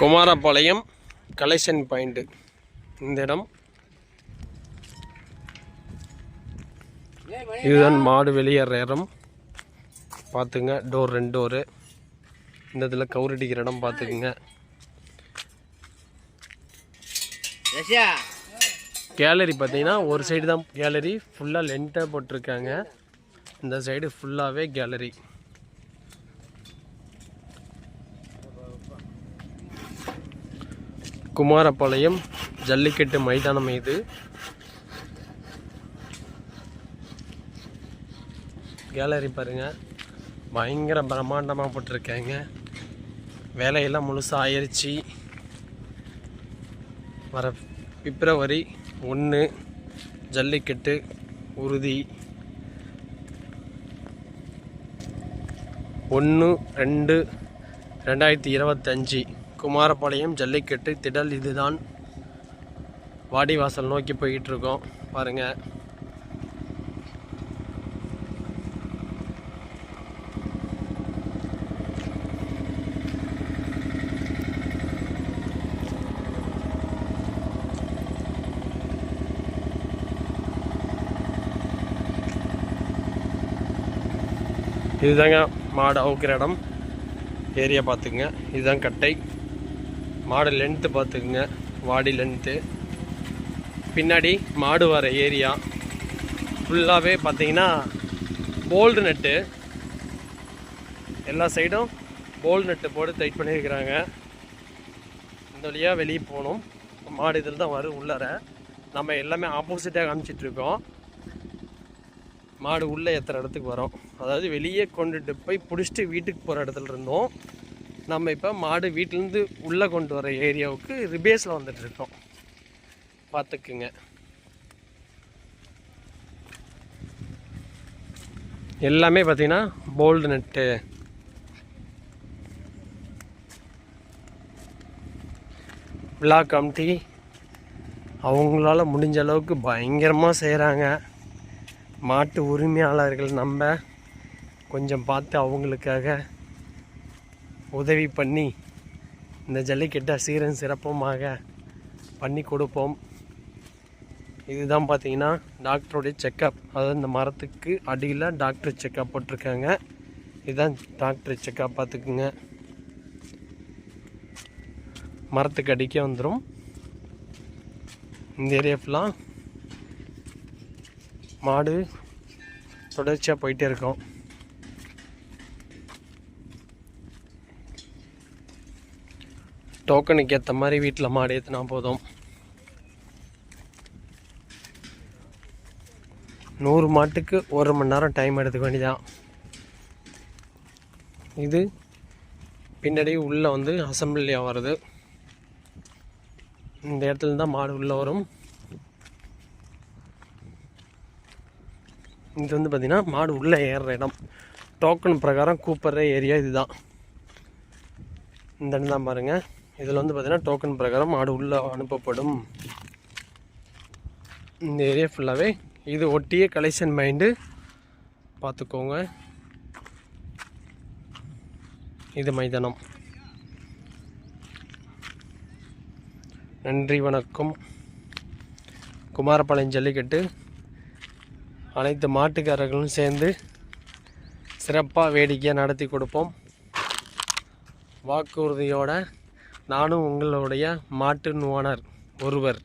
Kumarapalayam collection point இந்த இடம். இதுதான் மாடு வெளியேற இடம். பார்த்துங்க டோர் ரெண்டு டோரு இந்த இதில் கவுரடிக்கிற இடம் பார்த்துக்குங்க. கேலரி பார்த்தீங்கன்னா ஒரு சைடு தான் கேலரி ஃபுல்லாக லென்ட்டாக போட்டிருக்காங்க. இந்த சைடு ஃபுல்லாகவே கேலரி குமாரபாளையம் ஜல்லிக்கட்டு மைதானம் இது. கேலரி பாருங்கள் பயங்கர பிரம்மாண்டமாக போட்டிருக்காங்க. வேலையெல்லாம் முழுசாக ஆயிடுச்சு வர பிப்ரவரி ஒன்று ஜல்லிக்கட்டு உறுதி. ஒன்று ரெண்டு ரெண்டாயிரத்தி இருபத்தஞ்சி குமாரபாளையம் ஜல்லிக்கட்டு திடல் இதுதான். வாடிவாசல் நோக்கி போய்கிட்டு இருக்கோம். பாருங்கள் இதுதாங்க மாடு அவுக்கிற இடம். ஏரியா பார்த்துக்குங்க. இதுதான் கட்டை. மாடு லென்த்து பார்த்துக்குங்க. வாடி லென்த்து பின்னாடி மாடு வர ஏரியா. ஃபுல்லாகவே பார்த்தீங்கன்னா போல்டு நெட்டு எல்லா சைடும் போல்டு நெட்டு போட்டு டைட் பண்ணியிருக்கிறாங்க. இந்த வழியாக வெளியே போகணும். மாடு இதில் தான் வரும் உள்ளார. நம்ம எல்லாமே ஆப்போசிட்டாக காமிச்சிட்ருக்கோம் மாடு உள்ளே எத்தனை இடத்துக்கு வரோம். அதாவது வெளியே கொண்டுட்டு போய் பிடிச்சிட்டு வீட்டுக்கு போகிற இடத்துல இருந்தோம். நம்ம இப்போ மாடு வீட்டிலேருந்து உள்ளே கொண்டு வர ஏரியாவுக்கு ரிபேஸில் வந்துட்டுருக்கோம் பார்த்துக்குங்க எல்லாமே பார்த்திங்கன்னா போல்டு நெட்டு பிளாக் கமிட்டி அவங்களால முடிஞ்ச அளவுக்கு பயங்கரமாக செய்கிறாங்க மாட்டு உரிமையாளர்கள் நம்ம கொஞ்சம் பார்த்து அவங்களுக்காக உதவி பண்ணி இந்த ஜல்லிக்கட்டை சீரன் சிறப்பமாக பண்ணி கொடுப்போம். இதுதான் பார்த்தீங்கன்னா டாக்டருடைய செக்கப். அதாவது இந்த மரத்துக்கு அடியில் டாக்டர் செக்கப் போட்டிருக்காங்க. இதுதான் டாக்டர் செக்கப் பார்த்துக்குங்க. மரத்துக்கு அடிக்க வந்துடும் இந்த ஏரியா ஃபுல்லாக மாடு தொடர்ச்சியாக போயிட்டே இருக்கும். டோக்கனுக்கு ஏற்ற மாதிரி வீட்டில் மாடு ஏற்றினா போதும். நூறு மாட்டுக்கு ஒரு மணி நேரம் டைம் எடுத்துக்க வேண்டியதான் இது பின்னாடி உள்ளே வந்து அசம்பிளியாக வருது. இந்த இடத்துல தான் மாடு உள்ளே வரும். இது வந்து பார்த்திங்கன்னா மாடு உள்ளே ஏறுற இடம். டோக்கன் பிரகாரம் கூப்பிட்ற ஏரியா இதுதான். இந்த இடம் தான் பாருங்கள் இதில் வந்து பார்த்திங்கன்னா டோக்கன் பிரகாரம் மாடு உள்ளே அனுப்பப்படும். இந்த ஏரியா ஃபுல்லாகவே இது ஒட்டிய கலெக்ஷன் மைண்டு பார்த்துக்கோங்க இது மைதானம். நன்றி வணக்கம். குமாரபாளையம் ஜல்லிக்கட்டு. அனைத்து மாட்டுக்காரர்களும் சேர்ந்து சிறப்பாக வேடிக்கையாக நடத்தி கொடுப்போம். வாக்குறுதியோட நானும் உங்களுடைய மாட்டு ஓனர் ஒருவர்.